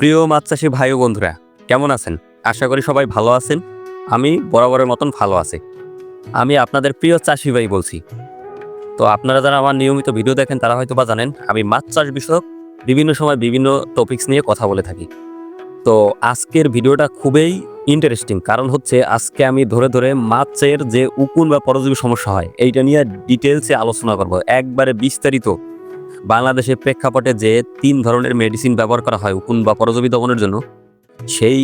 প্রিয় মাছ চাষি ভাই ও বন্ধুরা, কেমন আছেন? আশা করি সবাই ভালো আছেন। আমি বরাবরের মতন ভালো আছি। আমি আপনাদের প্রিয় চাষি ভাই বলছি। তো আপনারা যারা আমার নিয়মিত ভিডিও দেখেন, তারা হয়তো বা জানেন, আমি মাছ চাষ বিষয়ক বিভিন্ন সময় বিভিন্ন টপিকস নিয়ে কথা বলে থাকি। তো আজকের ভিডিওটা খুবই ইন্টারেস্টিং কারণ হচ্ছে আজকে আমি ধরে ধরে মাছের যে উকুন বা পরজীবী সমস্যা হয়, এইটা নিয়ে ডিটেলসে আলোচনা করব। একবারে বিস্তারিত বাংলাদেশের প্রেক্ষাপটে যে তিন ধরনের মেডিসিন ব্যবহার করা হয় উকুন বা পরজীবী দমনের জন্য, সেই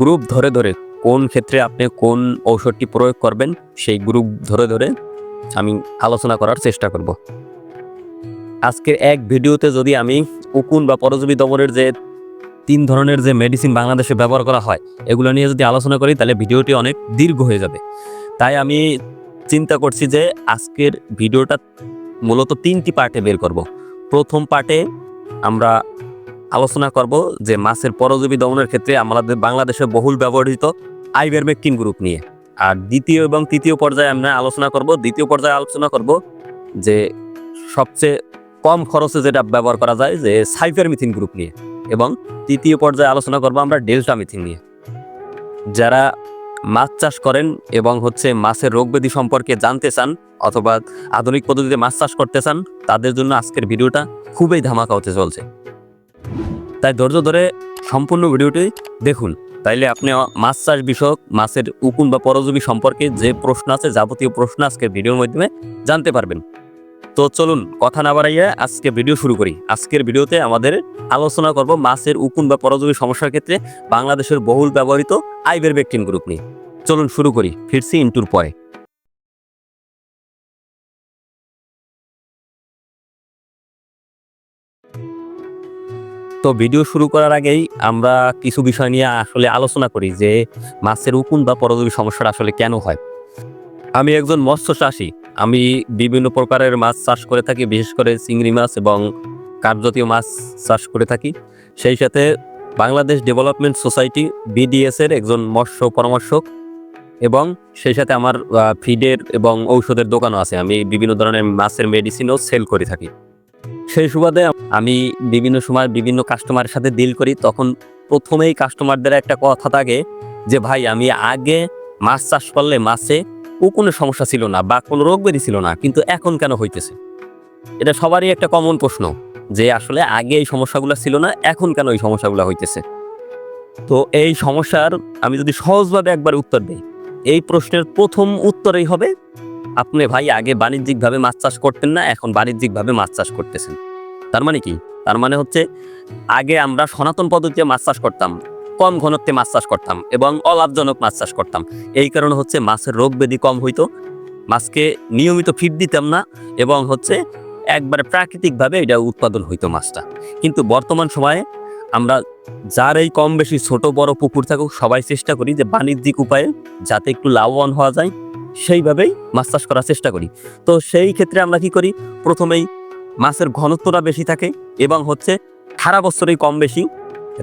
গ্রুপ ধরে ধরে কোন ক্ষেত্রে আপনি কোন ঔষধটি প্রয়োগ করবেন, সেই গ্রুপ ধরে ধরে আমি আলোচনা করার চেষ্টা করব। আজকের এক ভিডিওতে যদি আমি উকুন বা পরজীবী দমনের যে তিন ধরনের যে মেডিসিন বাংলাদেশে ব্যবহার করা হয়, এগুলো নিয়ে যদি আলোচনা করি, তাহলে ভিডিওটি অনেক দীর্ঘ হয়ে যাবে। তাই আমি চিন্তা করছি যে আজকের ভিডিওটা মূলত তিনটি পার্টে বের করব। প্রথম পার্টে আমরা আলোচনা করব যে মাছের পরজীবী দমনের ক্ষেত্রে আমাদের বাংলাদেশে বহুল ব্যবহৃত আইভারমেকটিন গ্রুপ নিয়ে। আর দ্বিতীয় এবং তৃতীয় পর্যায়ে আমরা আলোচনা করব, দ্বিতীয় পর্যায়ে আলোচনা করব যে সবচেয়ে কম খরচে যেটা ব্যবহার করা যায় যে সাইফারমিথিন গ্রুপ নিয়ে এবং তৃতীয় পর্যায়ে আলোচনা করব আমরা ডেল্টা মিথিন নিয়ে। যারা মাছ চাষ করেন এবং হচ্ছে মাছের রোগব্যাধি সম্পর্কে জানতে চান অথবা আধুনিক পদ্ধতিতে মাছ চাষ করতে চান, তাদের জন্য আজকের ভিডিওটা খুবই ধামাকা হতে চলছে। তাই ধৈর্য ধরে সম্পূর্ণ ভিডিওটি দেখুন। তাইলে আপনি মাছ চাষ বিষয়ক, মাছের উকুন বা পরজীবী সম্পর্কে যে প্রশ্ন আছে, যাবতীয় প্রশ্ন আজকের ভিডিওর মাধ্যমে জানতে পারবেন। তো চলুন, কথা না বাড়াইয়া আজকে ভিডিও শুরু করি। আজকের ভিডিওতে আমাদের আলোচনা করব মাছের উকুন বা পরজীবী সমস্যার ক্ষেত্রে বাংলাদেশের বহুল ব্যবহৃত আইবেরবেকটিন গ্রুপ নিয়ে। চলুন শুরু করি, ফিরছি ইন্টুর পরে। তো ভিডিও শুরু করার আগেই আমরা কিছু বিষয় নিয়ে আসলে আলোচনা করি যে মাছের উকুন বা পরজীবী সমস্যাটা আসলে কেন হয়। আমি একজন মৎস্য চাষি। আমি বিভিন্ন প্রকারের মাছ চাষ করে থাকি, বিশেষ করে চিংড়ি মাছ এবং কাঠজাতীয় মাছ চাষ করে থাকি। সেই সাথে বাংলাদেশ ডেভেলপমেন্ট সোসাইটি বিডিএস এর একজন মৎস্য পরামর্শক এবং সেই সাথে আমার ফিডের এবং ঔষধের দোকানও আছে। আমি বিভিন্ন ধরনের মাছের মেডিসিনও সেল করে থাকি। সেই সুবাদে আমি বিভিন্ন সময় বিভিন্ন কাস্টমারের সাথে ডিল করি, তখন প্রথমেই কাস্টমারদের একটা কথা থাকে যে, ভাই, আমি আগে মাছ চাষ করলে মাছে ও কোনো সমস্যা ছিল না বা কোনো রোগ ব্যাধি ছিল না, কিন্তু এখন কেন হইতেছে? এটা সবারই একটা কমন প্রশ্ন যে, আসলে আগে এই সমস্যাগুলো ছিল না, এখন কেন এই সমস্যাগুলো হইতেছে? তো এই সমস্যার আমি যদি সহজভাবে একবার উত্তর দিই, এই প্রশ্নের প্রথম উত্তরেই হবে আপনি ভাই আগে বাণিজ্যিকভাবে মাছ চাষ করতেন না, এখন বাণিজ্যিকভাবে মাছ চাষ করতেছেন। তার মানে কি? তার মানে হচ্ছে, আগে আমরা সনাতন পদ্ধতিতে মাছ চাষ করতাম, কম ঘনত্বে মাছ চাষ করতাম এবং অলাভজনক মাছ চাষ করতাম। এই কারণে হচ্ছে মাছের রোগ ব্যাধি কম হইতো, মাছকে নিয়মিত ফিড দিতাম না এবং হচ্ছে একবারে প্রাকৃতিকভাবে এটা উৎপাদন হইতো মাছটা। কিন্তু বর্তমান সময়ে আমরা যার এই কম বেশি ছোট বড় পুকুর থাকুক, সবাই চেষ্টা করি যে বাণিজ্যিক উপায়ে যাতে একটু লাভবান হওয়া যায়। সেইভাবেই মাছ চাষ করার চেষ্টা করি। তো সেই ক্ষেত্রে আমরা কি করি? প্রথমেই মাছের ঘনত্বটা বেশি থাকে এবং হচ্ছে সারা বছরই কম বেশি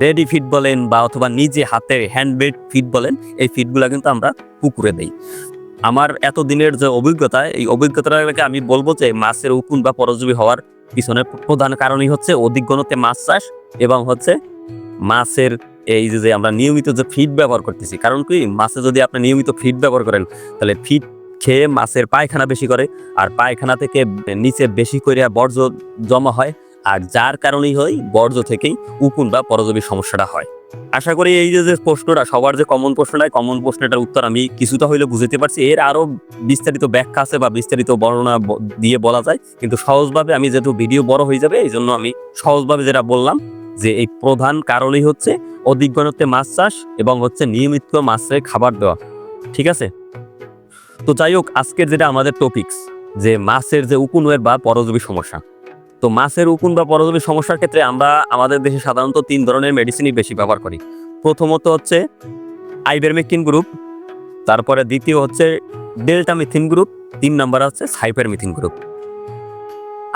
রেডি ফিড বলেন বা অথবা নিজে হাতে হ্যান্ডমেড ফিড বলেন, এই ফিডগুলো কিন্তু আমরা পুকুরে দেই। আমার এত দিনের যে অভিজ্ঞতা, এই অভিজ্ঞতাটাকে আমি বলব যে মাছের উকুন বা পরজীবী হওয়ার পিছনে প্রধান কারণই হচ্ছে অধিক ঘনত্বে মাছ চাষ এবং হচ্ছে মাছের এই যে আমরা নিয়মিত যে ফিড ব্যবহার করতেছি, কারণ কি মাছে যদি আপনি নিয়মিত ফিড ব্যবহার করেন, তাহলে ফিড খেয়ে মাছের পায়খানা বেশি করে, আর পায়খানা থেকে নিচে বেশি করে বর্জ্য জমা হয়, আর যার কারণেই হয় বর্জ্য থেকেই উকুন বা পরজীবী সমস্যাটা হয়। আশা করি এই যে প্রশ্নটা, সবার যে কমন প্রশ্নটা কমন প্রশ্নটার উত্তর আমি কিছুটা হইলে বুঝতে পারছি। এর আরও বিস্তারিত ব্যাখ্যা আছে বা বিস্তারিত বর্ণনা দিয়ে বলা যায়, কিন্তু সহজভাবে আমি যেহেতু ভিডিও বড় হয়ে যাবে এই জন্য আমি সহজভাবে যেটা বললাম যে এই প্রধান কারণই হচ্ছে অধিক ঘনত্বে মাছ চাষ এবং হচ্ছে নিয়মিত মাছের খাবার দেওয়া। ঠিক আছে? তো যাই হোক, আজকের যেটা আমাদের টপিকস যে মাছের যে উকুনের বা পরজীবী সমস্যা। তো মাছের উকুন বা পরজীবী সমস্যার ক্ষেত্রে আমরা আমাদের দেশে সাধারণত তিন ধরনের মেডিসিনই বেশি ব্যবহার করি। প্রথমত হচ্ছে আইবেরমেকটিন গ্রুপ তারপরে দ্বিতীয় হচ্ছে ডেল্টা মিথিন গ্রুপ তিন নম্বর হচ্ছে সাইপার মিথিন গ্রুপ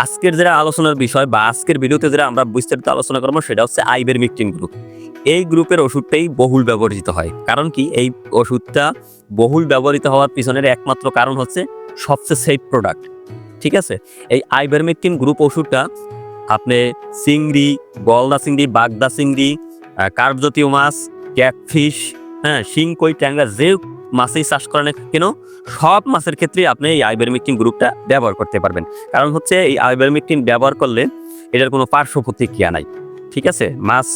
আজকের যেটা আলোচনার বিষয় বা আজকের ভিডিওতে যেটা আমরা বিস্তারিত আলোচনা করব, সেটা হচ্ছে আইবেরমেকটিন গ্রুপ এই গ্রুপের ওষুধটাই বহুল ব্যবহৃত হয়। কারণ কি? এই ওষুধটা বহুল ব্যবহৃত হওয়ার পিছনের একমাত্র কারণ হচ্ছে সবচেয়ে সেফ প্রোডাক্ট ঠিক আছে? এই আইবের আইবারমেকটিন গ্রুপ ওষুধটা আপনি চিংড়ি, গলদা চিংড়ি, বাগদা চিংড়ি কার্প জাতীয় মাছ, ক্যাটফিশ হ্যাঁ শিং কই ট্যাংরা, যে মাছেই চাষ করেন কেন? সব মাছের ক্ষেত্রে আপনি এই আইবারমেকটিন গ্রুপটা ব্যবহার করতে পারবেন। কারণ হচ্ছে এই আইবারমেকটিন ব্যবহার করলে এটার কোনো পার্শ্ব প্রতিক্রিয়া নাই, ঠিক আছে? মাছ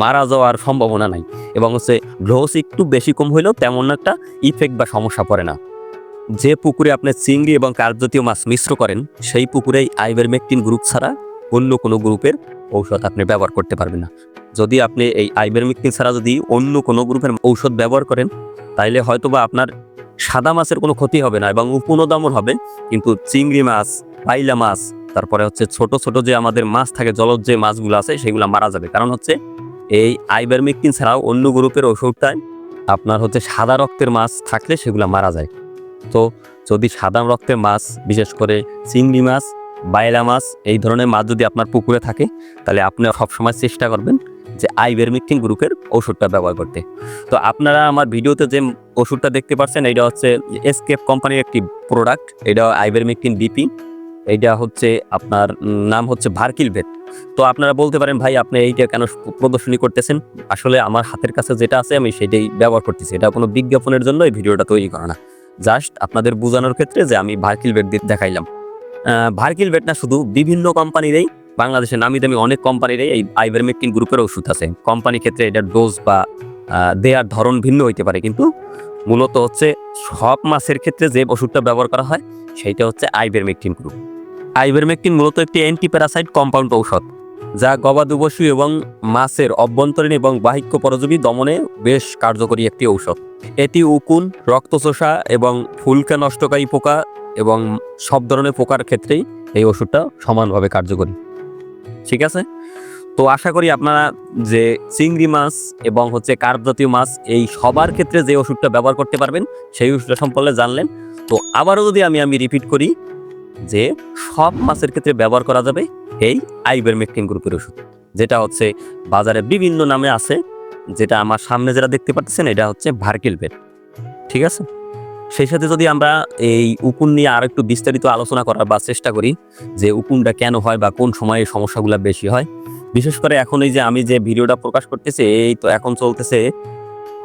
মারা যাওয়ার সম্ভাবনা নাই এবং হচ্ছে গ্লোস একটু বেশি কম হইলেও তেমন একটা ইফেক্ট বা সমস্যা পড়ে না। যে পুকুরে আপনি চিংড়ি এবং কার্প জাতীয় মাছ মিশ্র করেন, সেই পুকুরেই আইবারমেকটিন গ্রুপ ছাড়া অন্য কোনো গ্রুপের ঔষধ আপনি ব্যবহার করতে পারবেন না। যদি আপনি এই আইবারমেকটিন ছাড়া যদি অন্য কোনো গ্রুপের ঔষধ ব্যবহার করেন, তাইলে হয়তোবা আপনার সাদা মাছের কোনো ক্ষতি হবে না এবং উপনো দমন হবে। কিন্তু চিংড়ি মাছ, পাইলা মাছ, তারপরে হচ্ছে ছোট ছোট যে আমাদের মাছ থাকে, জলজ যে মাছগুলো আছে, সেগুলো মারা যাবে। কারণ হচ্ছে এই আইবারমেকটিন ছাড়াও অন্য গ্রুপের ওষুধটায় আপনার হচ্ছে সাদা রক্তের মাছ থাকলে সেগুলো মারা যায়। তো যদি সাদা রক্তের মাছ, বিশেষ করে চিংড়ি মাছ বাইলা মাছ, এই ধরনের মাছ যদি আপনার পুকুরে থাকে তাহলে আপনি সবসময় চেষ্টা করবেন যে আইবারমেকটিন গ্রুপের ওষুধটা ব্যবহার করতে। তো আপনারা আমার ভিডিওতে যে ওষুধটা দেখতে পাচ্ছেন এটা হচ্ছে এসকেপ কোম্পানির একটি প্রোডাক্ট এটা আইবারমেকটিন বিপি এইটা হচ্ছে আপনার নাম হচ্ছে ভার্কিলভেট তো আপনারা বলতে পারেন, ভাই, আপনি এইটা কেন প্রদর্শনী করতেছেন? আসলে আমার হাতের কাছে যেটা আছে, আমি সেটাই ব্যবহার করতেছি। এটা কোনো বিজ্ঞাপনের জন্য এই ভিডিওটা তৈরি করা না। জাস্ট আপনাদের বোঝানোর ক্ষেত্রে যে আমি ভার্কিলভেট দিয়ে দেখাইলাম। ভার্কিলভেট না, শুধু বিভিন্ন কোম্পানিরই বাংলাদেশের নামি দামি অনেক কোম্পানিরই এই আইভারমেকটিন গ্রুপের ওষুধ আছে। কোম্পানি ক্ষেত্রে এটার ডোজ বা দেয়ার ধরন ভিন্ন হইতে পারে। কিন্তু মূলত হচ্ছে সব মাছের ক্ষেত্রে যে ওষুধটা ব্যবহার করা হয়, সেইটা হচ্ছে আইভারমেকটিন গ্রুপ আইভারমেকটিন মূলত একটি অ্যান্টিপ্যারাসাইট কম্পাউন্ড ঔষধ, যা গবাদুপশু এবং মাছের অভ্যন্তরীণ এবং বাহিক্য পরজীবী দমনে বেশ কার্যকরী একটি ঔষধ। এটি উকুন, রক্তচোষা এবং ফুলকা নষ্টকারী পোকা এবং সব ধরনের পোকার ক্ষেত্রেই এই ওষুধটা সমানভাবে কার্যকরী। ঠিক আছে? তো আশা করি আপনারা যে চিংড়ি মাছ এবং হচ্ছে কার্প জাতীয় মাছ, এই সবার ক্ষেত্রে যে ওষুধটা ব্যবহার করতে পারবেন, সেই ওষুধটা সম্পর্কে জানলেন। তো আবারও যদি আমি আমি রিপিট করি যে সব মাছের ক্ষেত্রে ব্যবহার করা যাবে এই আইবারমেকটিন গ্রুপের ওষুধ। যেটা হচ্ছে বাজারে বিভিন্ন নামে আছে, যেটা আমার সামনে যেটা দেখতে পাচ্ছেন এটা হচ্ছে ভার্কিল বেড ঠিক আছে? সেই সাথে যদি আমরা এই উকুন নিয়ে আর একটু বিস্তারিত আলোচনা করার বা চেষ্টা করি যে উকুনটা কেন হয় বা কোন সময়ে সমস্যাগুলো বেশি হয়, বিশেষ করে এখন এই যে আমি যে ভিডিওটা প্রকাশ করতেছি, এই তো এখন চলতেছে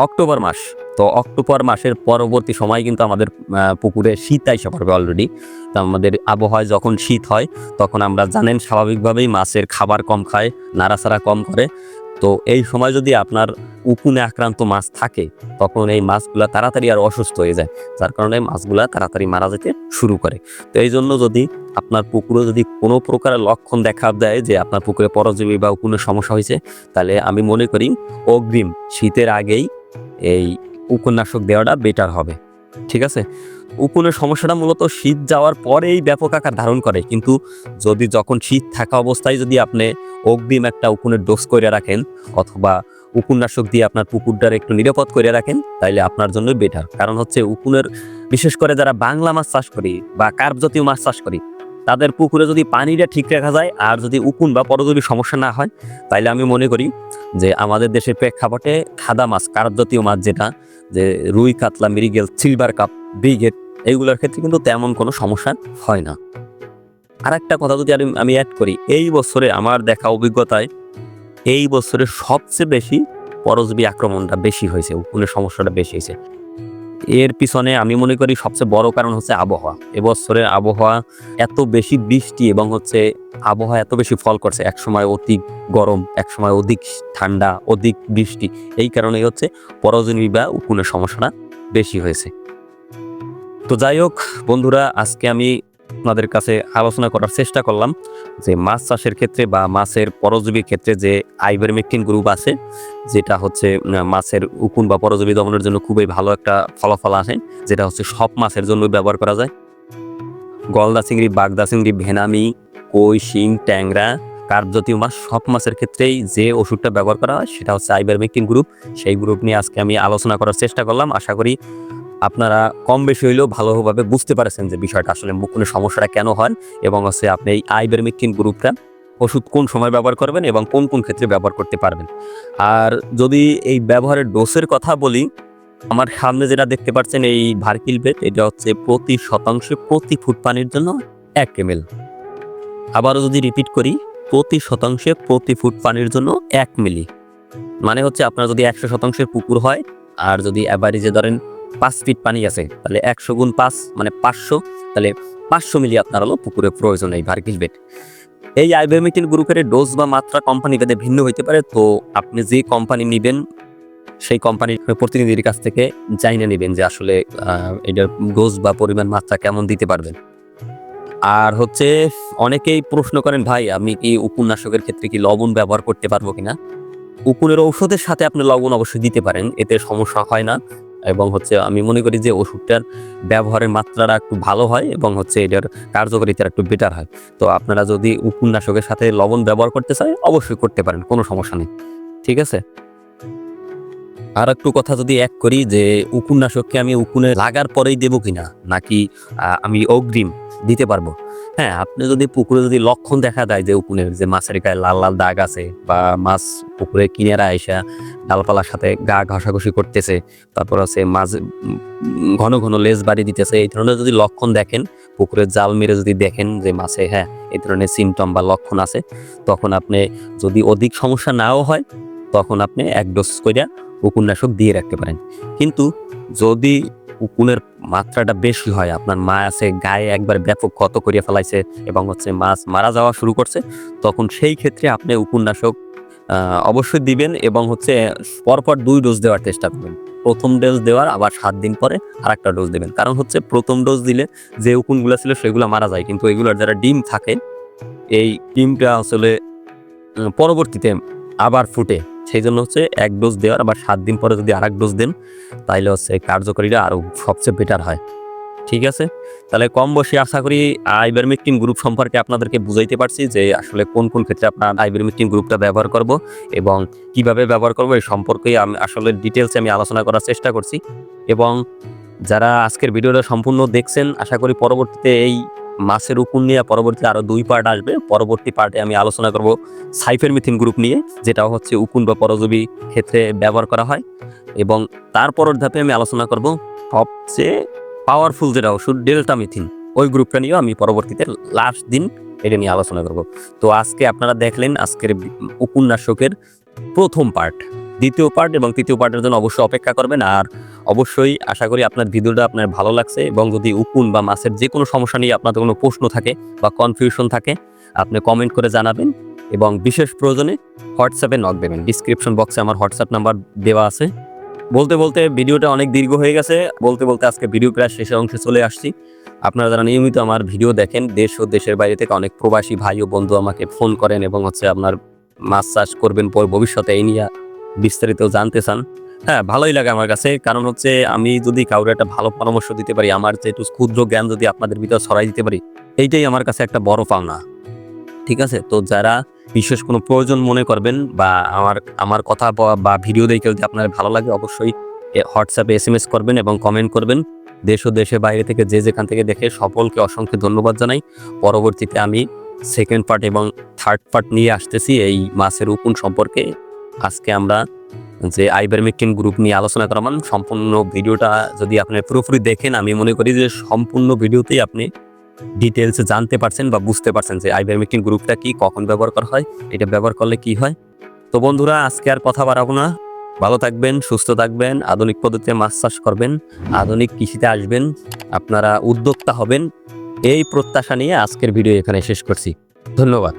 অক্টোবর মাস। তো অক্টোবর মাসের পরবর্তী সময় কিন্তু আমাদের পুকুরে শীত আইসা পড়বে অলরেডি তো আমাদের আবহাওয়ায় যখন শীত হয়, তখন আমরা জানেন স্বাভাবিকভাবেই মাছের খাবার কম খায়, নাড়াচাড়া কম করে। তো এই সময় যদি আপনার উকুনে আক্রান্ত মাছ থাকে, তখন এই মাছগুলা তাড়াতাড়ি আর অসুস্থ হয়ে যায়। যার কারণে মাছগুলা তাড়াতাড়ি মারা যেতে শুরু করে। তো এই জন্য যদি আপনার পুকুরে যদি কোনো প্রকারের লক্ষণ দেখা দেয় যে আপনার পুকুরে পরজীবী বা উকুনের সমস্যা হয়েছে, তাহলে আমি মনে করি অগ্রিম শীতের আগেই এই উপন্যাসক দেওয়াটা বেটার হবে। ঠিক আছে? উকুনের সমস্যাটা মূলত শীত যাওয়ার পরেই ব্যাপক আকার ধারণ করে। কিন্তু যদি যখন শীত থাকা অবস্থায় যদি আপনি অগ্রিম একটা উকুনের ডোজ করে রাখেন অথবা উকুননাশক দিয়ে আপনার পুকুরটার একটু নিরাপদ করে রাখেন, তাইলে আপনার জন্য বেটার কারণ হচ্ছে উকুনের বিশেষ করে যারা বাংলা মাছ চাষ করি বা কার্প জাতীয় মাছ চাষ করি তাদের পুকুরে যদি পানিটা ঠিক রাখা যায়, আর যদি উকুন বা পরজীবী সমস্যা না হয়, তাইলে আমি মনে করি যে আমাদের দেশের প্রেক্ষাপটে খাদা মাছ কার্প জাতীয় মাছ যেটা, যে রুই, কাতলা মিরিগেল সিলভার কাপ, ব্রিগেড এইগুলোর ক্ষেত্রে কিন্তু তেমন কোনো সমস্যা হয় না। আর একটা কথা যদি আমি অ্যাড করি, এই বছরে আমার দেখা অভিজ্ঞতায় এই বছরে সবচেয়ে বেশি পরজীবী আক্রমণটা বেশি হয়েছে, উকুনের সমস্যাটা বেশি হয়েছে। এর পিছনে আমি মনে করি সবচেয়ে বড় কারণ হচ্ছে আবহাওয়া। এবছরের আবহাওয়া এত বেশি বৃষ্টি এবং হচ্ছে আবহাওয়া এত বেশি ফল করছে। এক সময় অতি গরম এক সময় অধিক ঠান্ডা, অধিক বৃষ্টি। এই কারণেই হচ্ছে পরজনী বা উকুনের সমস্যাটা বেশি হয়েছে। তো যাই হোক, বন্ধুরা, আজকে আমি আপনাদের কাছে আলোচনা করার চেষ্টা করলাম যে মাছ চাষের ক্ষেত্রে বা মাছের পরজীবীর ক্ষেত্রে যে আইভারমেকটিন গ্রুপ আছে, যেটা হচ্ছে মাছের উকুন বা পরজীবী দমনের জন্য খুবই ভালো একটা ফলাফল আসে, যেটা হচ্ছে সব মাছের জন্য ব্যবহার করা যায়। গলদা চিংড়ি, বাগদা চিংড়ি, ভেনামি, কই, শিং, ট্যাংরা কার্প জাতীয় মাছ সব মাছের ক্ষেত্রেই যে ওষুধটা ব্যবহার করা হয় সেটা হচ্ছে আইভারমেকটিন গ্রুপ সেই গ্রুপ নিয়ে আজকে আমি আলোচনা করার চেষ্টা করলাম। আশা করি আপনারা কম বেশি হইলেও ভালোভাবে বুঝতে পারছেন যে বিষয়টা আসলে মুকুনের সমস্যাটা কেন হয় এবং হচ্ছে আপনি এই আইভারমেকটিন গ্রুপটা ওষুধ কোন সময় ব্যবহার করবেন এবং কোন কোন ক্ষেত্রে ব্যবহার করতে পারবেন। আর যদি এই ব্যবহারের ডোসের কথা বলি, আমার সামনে যেটা দেখতে পাচ্ছেন এই ভার্কিল বেড এটা হচ্ছে প্রতি শতাংশে প্রতি ফুট পানির জন্য এক এমএল আবারও যদি রিপিট করি, প্রতি শতাংশে প্রতি ফুট পানির জন্য এক মিলি মানে হচ্ছে আপনার যদি একশো শতাংশের পুকুর হয়, আর যদি অ্যাভারেজে ধরেন পাঁচ ফিট পানি আছে, তাহলে একশো গুণ পাঁচ মানে পাঁচশো, তাহলে পাঁচশো মিলি আপনার হলো পুকুরে প্রয়োজন এই ভার্কিস বেড। এই আইভেমিটিন গ্রুপের ডোজ বা মাত্রা কোম্পানি ভেদে ভিন্ন হইতে পারে, তো আপনি যে কোম্পানি নেবেন, সেই কোম্পানির প্রতিনিধির কাছ থেকে জাইনে নেবেন যে আসলে এটার ডোজ বা পরিমাণ মাত্রা কেমন দিতে পারবেন। আর হচ্ছে, অনেকেই প্রশ্ন করেন, ভাই, আমি কি উপন্যাসকের ক্ষেত্রে কি লবণ ব্যবহার করতে পারব কিনা? উকুনের ঔষধের সাথে আপনি লবণ অবশ্যই দিতে পারেন, এতে সমস্যা হয় না। এবং হচ্ছে আমি মনে করি যে ওষুধটার ব্যবহারের মাত্রাটা একটু ভালো হয় এবং হচ্ছে এটার কার্যকারিতা একটু বেটার হয়। তো আপনারা যদি উপন্যাসকের সাথে লবণ ব্যবহার করতে চাই অবশ্যই করতে পারেন, কোনো সমস্যা নেই। ঠিক আছে? আর একটু কথা যদি এক করি যে উপন্যাসককে আমি উকুনে লাগার পরেই দেবো কিনা, নাকি আমি অগ্রিম দিতে পারব? হ্যাঁ আপনি যদি পুকুরে যদি লক্ষণ দেখা দেয় যে উকুনের যে মাছের গায়ে লাল লাল দাগ আছে বা মাছ পুকুরে কিনারা আইসা ডালপালার সাথে গা ঘষাঘষি করতেছে, তারপর আছে মাছ ঘন ঘন লেজ বাড়ি দিতেছে, এই ধরনের যদি লক্ষণ দেখেন, পুকুরে জাল মেরে যদি দেখেন যে মাছে হ্যাঁ এই ধরনের সিমটম বা লক্ষণ আছে, তখন আপনি যদি অধিক সমস্যা নাও হয়, তখন আপনি এক ডোজ করে উকুননাশক দিয়ে রাখতে পারেন। কিন্তু যদি উকুনের মাত্রাটা বেশি হয়। আপনার মা আছে, গায়ে একবার ব্যাপক ক্ষত করিয়া ফেলাইছে এবং হচ্ছে মাছ মারা যাওয়া শুরু করছে। তখন সেই ক্ষেত্রে আপনি উপন্যাসক অবশ্যই দিবেন এবং হচ্ছে পরপর দুই ডোজ দেওয়ার চেষ্টা করবেন। প্রথম ডোজ দেওয়ার আবার সাত দিন পরে আর একটা ডোজ দেবেন। কারণ হচ্ছে প্রথম ডোজ দিলে যে উকুনগুলো ছিল সেগুলো মারা যায়। কিন্তু এগুলোর যারা ডিম থাকে, এই ডিমটা আসলে পরবর্তীতে আবার ফুটে। সেই জন্য হচ্ছে এক ডোজ দেওয়ার, আবার সাত দিন পরে যদি আর এক ডোজ দেন তাহলে হচ্ছে কার্যকরীরা আরও সবচেয়ে বেটার হয়। ঠিক আছে? তাহলে কম বসে আশা করি আইবারমেকটিন গ্রুপ সম্পর্কে আপনাদেরকে বুঝাইতে পারছি যে আসলে কোন কোন ক্ষেত্রে আপনার আইবারমেকটিন গ্রুপটা ব্যবহার করব এবং কীভাবে ব্যবহার করব এই সম্পর্কে আমি আসলে ডিটেলসে আমি আলোচনা করার চেষ্টা করছি। এবং যারা আজকের ভিডিওটা সম্পূর্ণ দেখছেন, আশা করি পরবর্তীতে এই মাছের উকুন নিয়ে পরবর্তী আরও দুই পার্ট আসবে। পরবর্তী পার্টে আমি আলোচনা করব সাইফের মিথিন গ্রুপ নিয়ে, যেটা হচ্ছে উকুন বা পরজীবী ক্ষেত্রে ব্যবহার করা হয়। এবং তারপরের ধাপে আমি আলোচনা করব সবচেয়ে পাওয়ারফুল যেটা ওষুধ ডেল্টা মিথিন ওই গ্রুপটা নিয়েও আমি পরবর্তীতে লাস্ট দিন এটা নিয়ে আলোচনা করব। তো আজকে আপনারা দেখলেন আজকের উপন্যাসকের প্রথম পার্ট দ্বিতীয় পার্ট এবং তৃতীয় পার্টের জন্য অবশ্যই অপেক্ষা করবেন। আর অবশ্যই আশা করি আপনার ভিডিওটা আপনার ভালো লাগছে এবং যদি উকুন বা মাছের যে কোনো সমস্যা নিয়ে আপনাদের কোনো প্রশ্ন থাকে বা কনফিউশন থাকে, আপনি কমেন্ট করে জানাবেন এবং বিশেষ প্রয়োজনে হোয়াটসঅ্যাপে নক দেবেন। ডিসক্রিপশন বক্সে আমার হোয়াটসঅ্যাপ নাম্বার দেওয়া আছে। বলতে বলতে ভিডিওটা অনেক দীর্ঘ হয়ে গেছে। বলতে বলতে আজকে ভিডিও প্রায় শেষের অংশে চলে আসছি। আপনারা যারা নিয়মিত আমার ভিডিও দেখেন, দেশ ও দেশের বাইরে থেকে অনেক প্রবাসী ভাই ও বন্ধু আমাকে ফোন করেন এবং হচ্ছে আপনার মাছ চাষ করবেন, পর ভবিষ্যতে এই নিয়ে বিস্তারিত জানতে চান হ্যাঁ ভালোই লাগে আমার কাছে। কারণ হচ্ছে আমি যদি কাউরে একটা ভালো পরামর্শ দিতে পারি, আমার যে একটু ক্ষুদ্র জ্ঞান যদি আপনাদের ভিতর ছড়াই দিতে পারি, এইটাই আমার কাছে একটা বড় পাওনা। ঠিক আছে? তো যারা বিশেষ কোনো প্রয়োজন মনে করবেন বা আমার আমার কথা বা- বা ভিডিও দেখে যদি আপনার ভালো লাগে, অবশ্যই হোয়াটসঅ্যাপে এস এম এস করবেন এবং কমেন্ট করবেন। দেশ ও দেশের বাইরে থেকে যে যেখান থেকে দেখে সকলকে অসংখ্য ধন্যবাদ জানাই। পরবর্তীতে আমি সেকেন্ড পার্ট এবং থার্ড পার্ট নিয়ে আসতেছি এই মাছের উকুন সম্পর্কে। আজকে আমরা যে আইবারমেকটিন গ্রুপ নিয়ে আলোচনা করা করামান, সম্পূর্ণ ভিডিওটা যদি আপনি পুরোপুরি দেখেন, আমি মনে করি যে সম্পূর্ণ ভিডিওতেই আপনি ডিটেলসে জানতে পারছেন বা বুঝতে পারছেন যে আইবারমেকটিন গ্রুপটা কি, কখন ব্যবহার করা হয়, এটা ব্যবহার করলে কি হয়। তো বন্ধুরা, আজকে আর কথা বাড়াবো না। ভালো থাকবেন, সুস্থ থাকবেন, আধুনিক পদ্ধতিতে মাছ চাষ করবেন, আধুনিক কৃষিতে আসবেন, আপনারা উদ্যোক্তা হবেন। এই প্রত্যাশা নিয়ে আজকের ভিডিও এখানে শেষ করছি। ধন্যবাদ।